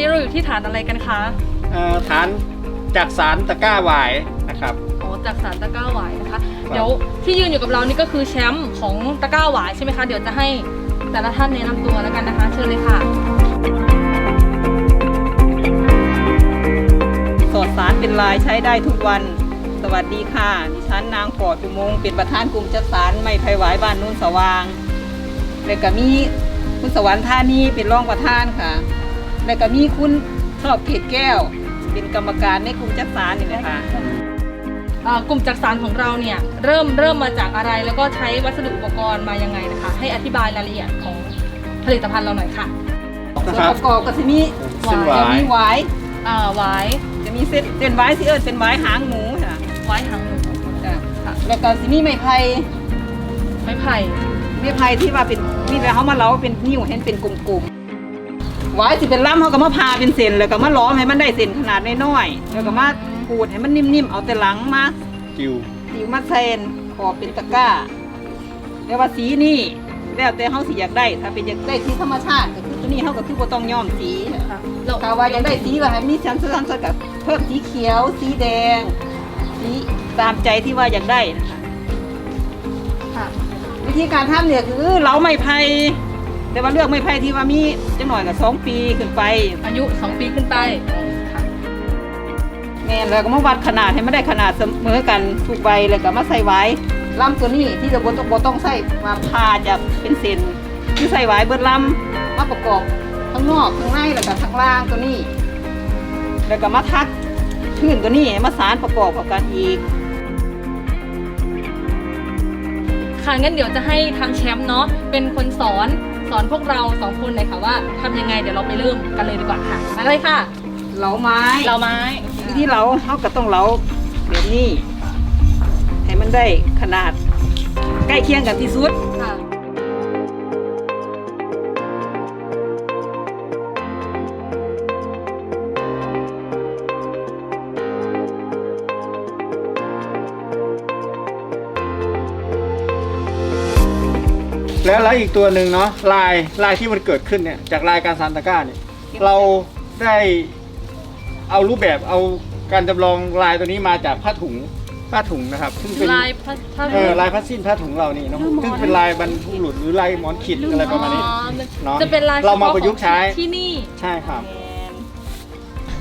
อยู่ที่ฐานอะไรกันคะเอ่อฐานจากสารตะกร้าหวายนะครับ อ๋อจากสารตะกร้าหวายนะคะ เดี๋ยวที่ยืนอยู่กับเรานี่ก็คือแชมป์ของตะกร้าหวายใช่ไหมคะ เดี๋ยวจะให้แต่ละท่านแนะนำตัวแล้วกันนะคะ เชิญเลยค่ะ สอดสารเป็นลายใช้ได้ทุกวัน สวัสดีค่ะ ดิฉันนางปอดอุโมงค์เป็นประธานกลุ่มจัดสารไม่ไผ่หวายบ้านนุ่นสว่าง แล้วก็มีคุณสวรรค์ท่านีเป็นรองประธานค่ะ แล้วก็มีคุณชอบเกตแก้ว เป็นกรรมการในกลุ่มจัดสารนี่แหละค่ะเอ่อกลุ่มจักสารของเราเนี่ยเริ่มเริ่มมาจากอะไรแล้วก็ใช้วัสดุอุปกรณ์มายังไงนะคะ ให้อธิบายรายละเอียดของผลิตภัณฑ์เราหน่อยค่ะส่วนนะครับ ประกอบก็จะมีเส้นหวาย จะมีหวายอ่าหวายจะมีเส้นเส้นหวายที่เอิญเส้นหวายหางหมูค่ะหวายหางหมูจ้ะแล้วก็สิมีไม้ไผ่ไม้ไผ่ไม้ไผ่ที่ว่าเป็นนี่แหละเขามาเล้าเป็นนิ้วเห็นเป็นกลม ๆหวายสิเป็นล่ำเขาก็มาพาเป็นเส้นแล้วก็มาล้อมให้มันได้เส้นขนาดน้อยๆแล้วก็มาขูดให้มันนิ่มๆเอาแต่หลังมาจิวสิวมาเซนขอบเป็นตะกร้าแล้วว่าสีนี่แล้วแต่เขาสิอยากได้ ถ้าเป็นอยากได้สีธรรมชาติก็คือตัวนี้เขาก็คือบ่ต้องย้อมสีค่ะเราถ้าว่าอยากได้สีว่าให้มีชั้นชั้นชั้นกับเพิ่มสีเขียว สีแดง สีตามใจที่ว่าอยากได้นะคะค่ะวิธีการทำเนี่ยคือเราไม้ไผ่ แต่ว่าเลือกไม้ไผ่ที่ว่ามีจะหน่อยกับสองปีขึ้นไป อายุ 2 ปีขึ้นไปค่ะแม่นแล้วก็มาวัดขนาดให้มันได้ขนาดเสมอกันทุกใบแล้วก็มาใส่ไว้ลำตัวนี้ที่เราบนต้องบ่ต้องใส่มาพาจะเป็นเส้นที่ใส่ไว้เบิดลำมาประกอบข้างนอกข้างในแล้วก็ข้างล่างตัวนี้ แล้วก็มาทักขึ้นตัวนี้มาสารประกอบกับกันอีก ค่ะงั้นเดี๋ยวจะให้ทางแชมป์เนาะเป็นคนสอน สอนพวกเราสองคนหน่อยค่ะว่าทำยังไงเดี๋ยวเราไปเริ่มกันเลยดีกว่าค่ะมาเลยค่ะ เหลาไม้เราไม้วิธีเหลาเขาก็ต้องเหลาแบบนี้ให้มันได้ขนาดใกล้เคียงกันที่สุด ค่ะ แล้วแล้วอีกตัวหนึ่งเนาะลายลายที่มันเกิดขึ้นเนี่ยจากลายการสารตะกร้าเนี่ยเราได้เอารูปแบบเอาการจำลองลายตัวนี้มาจากผ้าถุงผ้าถุงนะครับซึ่งเป็นลายพระพระเออลายผ้าสิ้นผ้าถุงเรานี่เนาะซึ่งเป็นลายบรรพบุรุษหรือลายหมอนขีดอะไรประมาณนี้ อ๋อมันเนาะจะเป็นลายเรามาฉพประยุกต์ใช้ของที่นี่ ใช่ครับ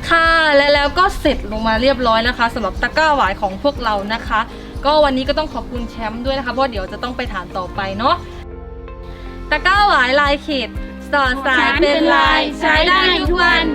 ค่ะและแล้วก็เสร็จลงมาเรียบร้อยนะคะสำหรับตะกร้าหวายของพวกเรานะคะ ก็วันนี้ก็ต้องขอบคุณแชมป์ด้วยนะคะเพราะเดี๋ยวจะต้องไปฐานต่อไปเนาะ ตะกร้าหวายลายขีดสอดสายเป็นลายใช้ได้ทุกวัน